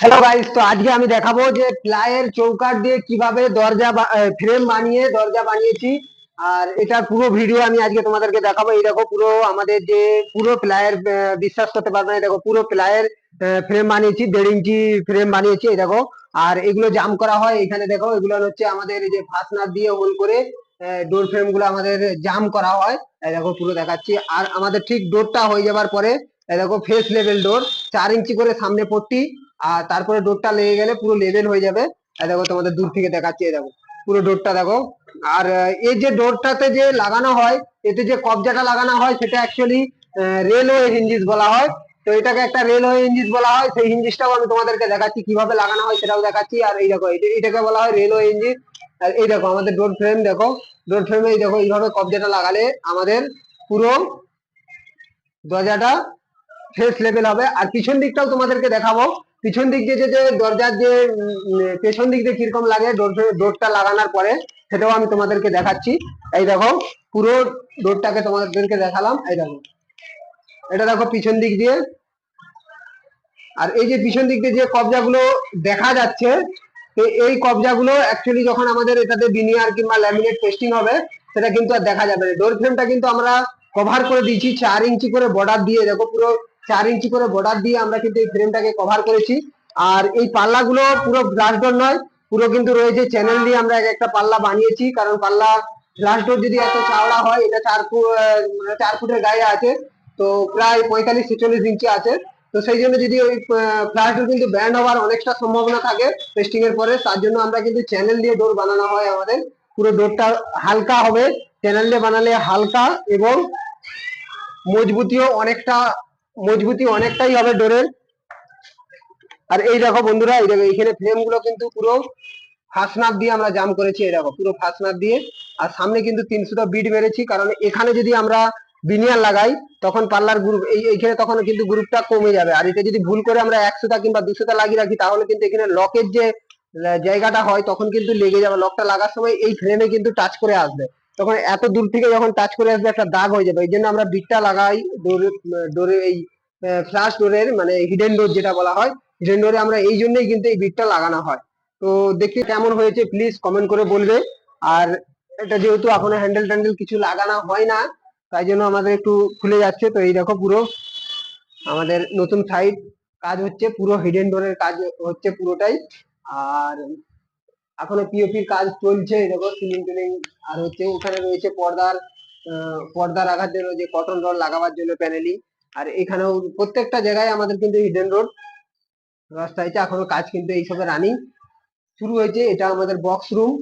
Hello guys তো আজকে আমি দেখাবো যে প্লাইয়ের চৌকাঠ দিয়ে কীভাবে দরজা ফ্রেম বানিয়ে দরজা বানিয়েছি। আর এটার পুরো ভিডিও আমি আজকে তোমাদেরকে দেখাবো। এই দেখো পুরো আমাদের যে পুরো প্লাইয়ের বিশ্বাস করতে পারবে না। দেখো পুরো প্লাইয়ের ফ্রেম বানিয়েছি, দেড় ইঞ্চি ফ্রেম বানিয়েছি, এই দেখো। আর এগুলো জাম করা হয় এখানে, দেখো, এগুলো হচ্ছে আমাদের এই যে ফাস্টনার দিয়ে হোল করে ডোর ফ্রেমগুলো আমাদের জাম করা হয়। এই দেখো পুরো দেখাচ্ছি। আর আমাদের ঠিক ডোরটা হয়ে যাবার পরে, এই দেখো ফেস লেভেল ডোর চার ইঞ্চি করে সামনে পট্টি। আর তারপরে ডোরটা লেগে গেলে পুরো লেভেল হয়ে যাবে। দেখো তোমাদের দূর থেকে দেখাচ্ছি দেখো, পুরো ডোরটা দেখো। আর এই যে ডোরটাতে যে লাগানো হয়, এতে যে কবজাটা লাগানো হয়, সেটা অ্যাকচুয়ালি রেলওয়ে হিঞ্জিস বলা হয়। তো এটাকে একটা রেলওয়ে হিঞ্জিস বলা হয়। সেই হিঞ্জিসটাও আমি তোমাদেরকে দেখাচ্ছি, কীভাবে লাগানো হয় সেটাও দেখাচ্ছি। আর এই দেখো এটা- এটাকে বলা হয় রেলওয়ে হিঞ্জিস আর এই দেখো, আমাদের ডোর ফ্রেম দেখো। ডোর ফ্রেমে দেখো, এইভাবে কবজাটা লাগালে আমাদের পুরো দরজাটা ফেস লেভেল হবে। আর পিছন দিকটাও তোমাদেরকে দেখাবো। পিছন দিক দিয়ে যে দরজার যে পেছন দিক দিয়ে কীরকম লাগে ডোরটা লাগানোর পরে সেটাও আমি তোমাদেরকে দেখাচ্ছি। এই দেখো, পুরো ডোরটাকে তোমাদেরকে দেখালাম। এই দেখো, এটা দেখো পিছন দিক দিয়ে। আর এই যে পিছন দিক দিয়ে যে কবজাগুলো দেখা যাচ্ছে এই কবজাগুলো অ্যাকচুয়ালি যখন আমাদের এটাতে বিনিয়ার কিংবা ল্যামিনেট পেস্টিং হবে, সেটা কিন্তু আর দেখা যাবে না। ডোর ফ্রেমটা কিন্তু আমরা কভার করে দিয়েছি, চার ইঞ্চি করে বর্ডার দিয়ে। দেখো পুরো চার ইঞ্চি করে বর্ডার দিয়ে আমরা কিন্তু এই ফ্রেমটাকে কভার করেছি। আর এই পাল্লাগুলো পুরো গ্লাস ডোর নয়, পুরো কিন্তু রয়েছে চ্যানেল দিয়ে আমরা এক একটা পাল্লা বানিয়েছি। কারণ পাল্লা গ্লাস ডোর যদি এত চাওড়া হয়, এটা চার ফুট মানে চার ফুটের গায়ে আছে। তো প্রায় পঁয়তাল্লিশ ছেচল্লিশ ইঞ্চি আছে। তো সেই জন্য যদি ওই ফ্ল্যাশ ডোর কিন্তু ব্যান্ড হওয়ার অনেকটা সম্ভাবনা থাকে পেস্টিং এর পরে, তার জন্য আমরা কিন্তু চ্যানেল দিয়ে ডোর বানানো হয় আমাদের। পুরো ডোরটা হালকা হবে। চ্যানেল দিয়ে বানালে হালকা এবং মজবুতিও অনেকটা মজবুতি অনেকটাই হবে ডোরের। আর এই দেখো বন্ধুরা, এই দেখো, এখানে ফ্রেমগুলো কিন্তু পুরো ফাসনার দিয়ে আমরা জাম করেছি, এই দেখো, পুরো ফাসনার দিয়ে। আর সামনে কিন্তু তিনশোটা বিট মেরেছি, কারণ এখানে যদি আমরা বিনিয়ার লাগাই, তখন পাল্লার গ্রুপ এই, এইখানে তখন কিন্তু গ্রুপটা কমে যাবে। আর এটা যদি ভুল করে আমরা একশোটা কিংবা দুশোটা লাগিয়ে রাখি, তাহলে কিন্তু এখানে লকের যে জায়গাটা হয়, তখন কিন্তু লেগে যাবে। লকটা লাগার সময় এই ফ্রেমে কিন্তু টাচ করে আসবে। তখন এত দূর থেকে যখন টাচ করে আসবে একটা দাগ হয়ে যাবে। এই জন্য আমরা বিটটা লাগাই ডোরে ডোরে এই ফ্লাশ ডোরের মানে হিডেন ডোর যেটা বলা হয় হিডেন ডোরে আমরা এই জন্যই কিন্তু এই বিটটা লাগানো হয়। তো দেখতে কেমন হয়েছে প্লিজ কমেন্ট করে বলবে। আর এটা যেহেতু এখনও হ্যান্ডেল ট্যান্ডেল কিছু লাগানো হয় না, তাই জন্য আমাদের একটু খুলে যাচ্ছে। তো এই দেখো পুরো, আমাদের নতুন সাইড কাজ হচ্ছে, পুরো হিডেন ডোরের কাজ হচ্ছে পুরোটাই। আর এখনও পিওপির কাজ চলছে, দেখো সিলিং টিলিং, আর হচ্ছে ওখানে রয়েছে পর্দার পর্দা রাখার জন্য যে কটন রড লাগাবার জন্য প্যানেলি আর এখানেও প্রত্যেকটা জায়গায় আমাদের কিন্তু হিডেন রোড রাস্তা হয়েছে, এখনও কাজ কিন্তু এইসবে রানিং শুরু হয়েছে, এটা আমাদের বক্স রুম